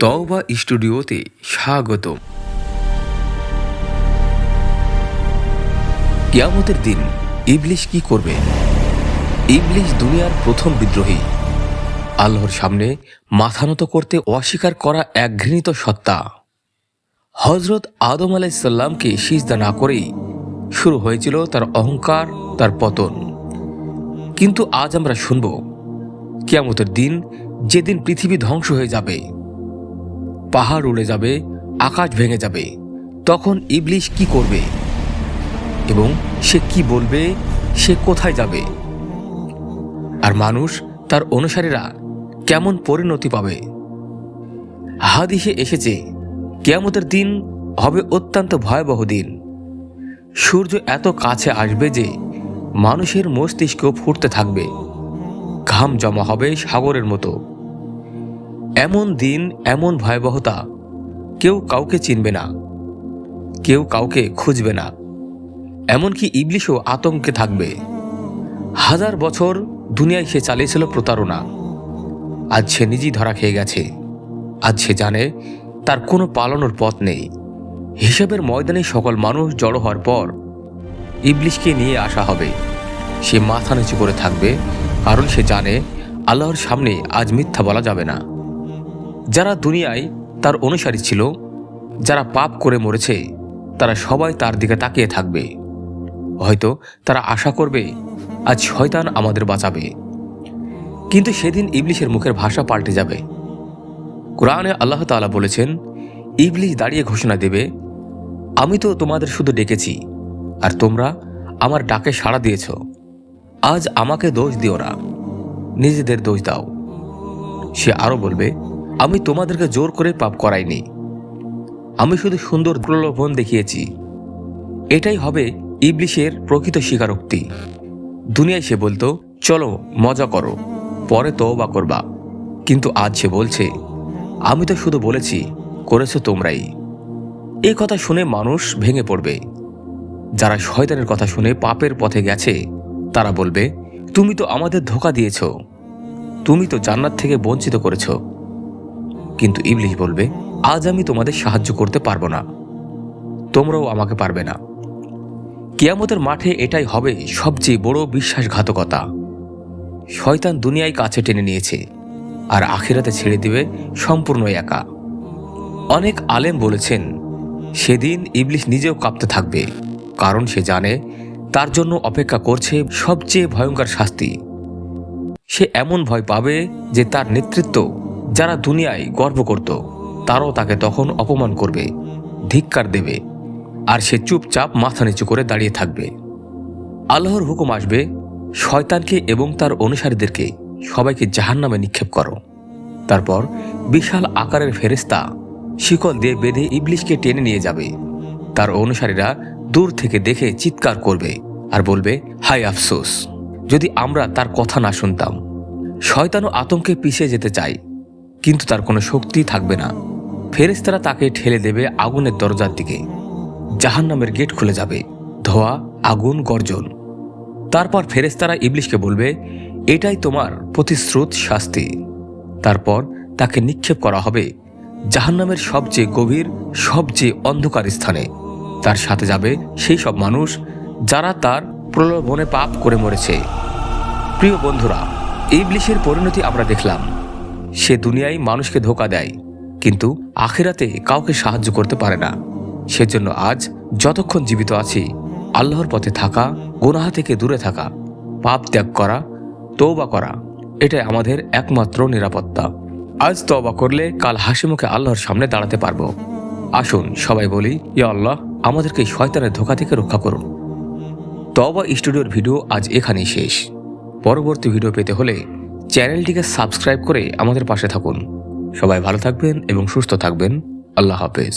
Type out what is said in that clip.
তওবা স্টুডিওতে স্বাগত কিয়ামতের দিন ইবলিশ কি করবে? ইবলিশ দুনিয়ার প্রথম বিদ্রোহী। আল্লাহর সামনে মাথা নত করতে অস্বীকার করা এক ঘৃণিত সত্তা। হজরত আদম আলাইসাল্লামকে সিজদা না করেই শুরু হয়েছিল তার অহংকার, তার পতন। কিন্তু আজ আমরা শুনব কিয়ামতের দিন যেদিন পৃথিবী ধ্বংস হয়ে যাবে, পাহাড় উড়ে যাবে, আকাশ ভেঙে যাবে, তখন ইবলিশ কি করবে এবং সে কি বলবে, সে কোথায় যাবে? আর মানুষ তার অনুসারীরা কেমন পরিণতি পাবে? হাদিসে এসেছে, কেয়ামতের দিন হবে অত্যন্ত ভয়াবহ দিন। সূর্য এত কাছে আসবে যে মানুষের মস্তিষ্ক ফুটতে থাকবে। ঘাম জমা হবে সাগরের মতো। এমন দিন, এমন ভয়াবহতা কেউ কাউকে চিনবে না, কেউ কাউকে খুঁজবে না। এমনকি ইবলিশও আতঙ্কে থাকবে। হাজার বছর দুনিয়ায় সে চালিয়েছিল প্রতারণা। আজ সে নিজেই ধরা খেয়ে গেছে। আজ সে জানে তার কোনো পালানোর পথ নেই। হিসাবের ময়দানে সকল মানুষ জড়ো হওয়ার পর ইবলিশকে নিয়ে আসা হবে। সে মাথা নিচু করে থাকবে, কারণ সে জানে আল্লাহর সামনে আজ মিথ্যা বলা যাবে না। যারা দুনিয়ায় তার অনুসারী ছিল, যারা পাপ করে মরেছে, তারা সবাই তার দিকে তাকিয়ে থাকবে। হয়তো তারা আশা করবে, আজ শয়তান আমাদের বাঁচাবে। কিন্তু সেদিন ইবলিশের মুখের ভাষা পাল্টে যাবে। কোরআনে আল্লাহ তাআলা বলেছেন, ইবলিশ দাঁড়িয়ে ঘোষণা দেবে, আমি তো তোমাদের শুধু ডেকেছি আর তোমরা আমার ডাকে সাড়া দিয়েছ। আজ আমাকে দোষ দিও না। নিজেদের দোষ দাও। সে আরও বলবে, আমি তোমাদেরকে জোর করে পাপ করাইনি। আমি শুধু সুন্দর প্রলোভন দেখিয়েছি। এটাই হবে ইবলিশের প্রকৃত স্বীকারোক্তি। দুনিয়ায় সে বলতো, চলো, মজা করো। পরে তওবা করবা। কিন্তু আজ সে বলছে, আমি তো শুধু বলেছি, করেছ তোমরাই। এ কথা শুনে মানুষ ভেঙে পড়বে। যারা শয়তানের কথা শুনে পাপের পথে গেছে, তারা বলবে, তুমি তো আমাদের ধোকা দিয়েছ। তুমি তো জান্নাত থেকে বঞ্চিত করেছ। কিন্তু ইবলিশ বলবে, আজ আমি তোমাদের সাহায্য করতে পারব না। তোমরাও আমাকে পারবে না। কিয়ামতের মাঠে এটাই হবে সবচেয়ে বড় বিশ্বাসঘাতকতা। শয়তান দুনিয়ায় কাছে টেনে নিয়েছে, আর আখিরাতে ছেড়ে দিবে সম্পূর্ণ একা। অনেক আলেম বলেছেন, সেদিন ইবলিশ নিজেও কাঁপতে থাকবে। কারণ সে জানে, তার জন্য অপেক্ষা করছে সবচেয়ে ভয়ঙ্কর শাস্তি। সে এমন ভয় পাবে যে তার নেতৃত্ব যারা দুনিয়ায় গর্ব করত, তারাও তাকে তখন অপমান করবে, ধিক্কার দেবে, আর সে চুপচাপ মাথা নিচু করে দাঁড়িয়ে থাকবে। আল্লাহর হুকুম আসবে, শয়তানকে এবং তার অনুসারীদেরকে সবাইকে জাহান্নামে নিক্ষেপ করো। তারপর বিশাল আকারের ফেরেস্তা শিকল দিয়ে বেঁধে ইবলিশকে টেনে নিয়ে যাবে। তার অনুসারীরা দূর থেকে দেখে চিৎকার করবে আর বলবে হাই আফসোস, যদি আমরা তার কথা না শুনতাম, শয়তানও আতঙ্কে পিছিয়ে যেতে চায় কিন্তু তার কোনো শক্তি থাকবে না। ফেরেস্তারা তাকে ঠেলে দেবে আগুনের দরজার দিকে, জাহান্নামের গেট খুলে যাবে, ধোয়া, আগুন, গর্জন। তারপর ফেরেস্তারা ইবলিশকে বলবে, এটাই তোমার প্রতিশ্রুত শাস্তি। তারপর তাকে নিক্ষেপ করা হবে জাহান্নামের সবচেয়ে গভীর, সবচেয়ে অন্ধকার স্থানে। তার সাথে যাবে সেই সব মানুষ যারা তার প্রলোভনে পাপ করে মরেছে। প্রিয় বন্ধুরা, ইবলিশের পরিণতি আমরা দেখলাম। সে দুনিয়ায় মানুষকে ধোকা দেয়, কিন্তু আখেরাতে কাউকে সাহায্য করতে পারে না। সেজন্য আজ যতক্ষণ জীবিত আছি, আল্লাহর পথে থাকা, গোনাহা থেকে দূরে থাকা, পাপ ত্যাগ করা তৌবা করা, এটাই আমাদের একমাত্র নিরাপত্তা। আজ তওবা করলে কাল হাসিমুখে আল্লাহর সামনে দাঁড়াতে পারব। আসুন সবাই বলি, ইয়া আল্লাহ। আমাদেরকে শয়তানের ধোকা থেকে রক্ষা করুন। তবা স্টুডিওর ভিডিও আজ এখানেই শেষ। পরবর্তী ভিডিও পেতে হলে চ্যানেলটিকে সাবস্ক্রাইব করে আমাদের পাশে থাকুন। সবাই ভালো থাকবেন এবং সুস্থ থাকবেন। আল্লাহ হাফেজ।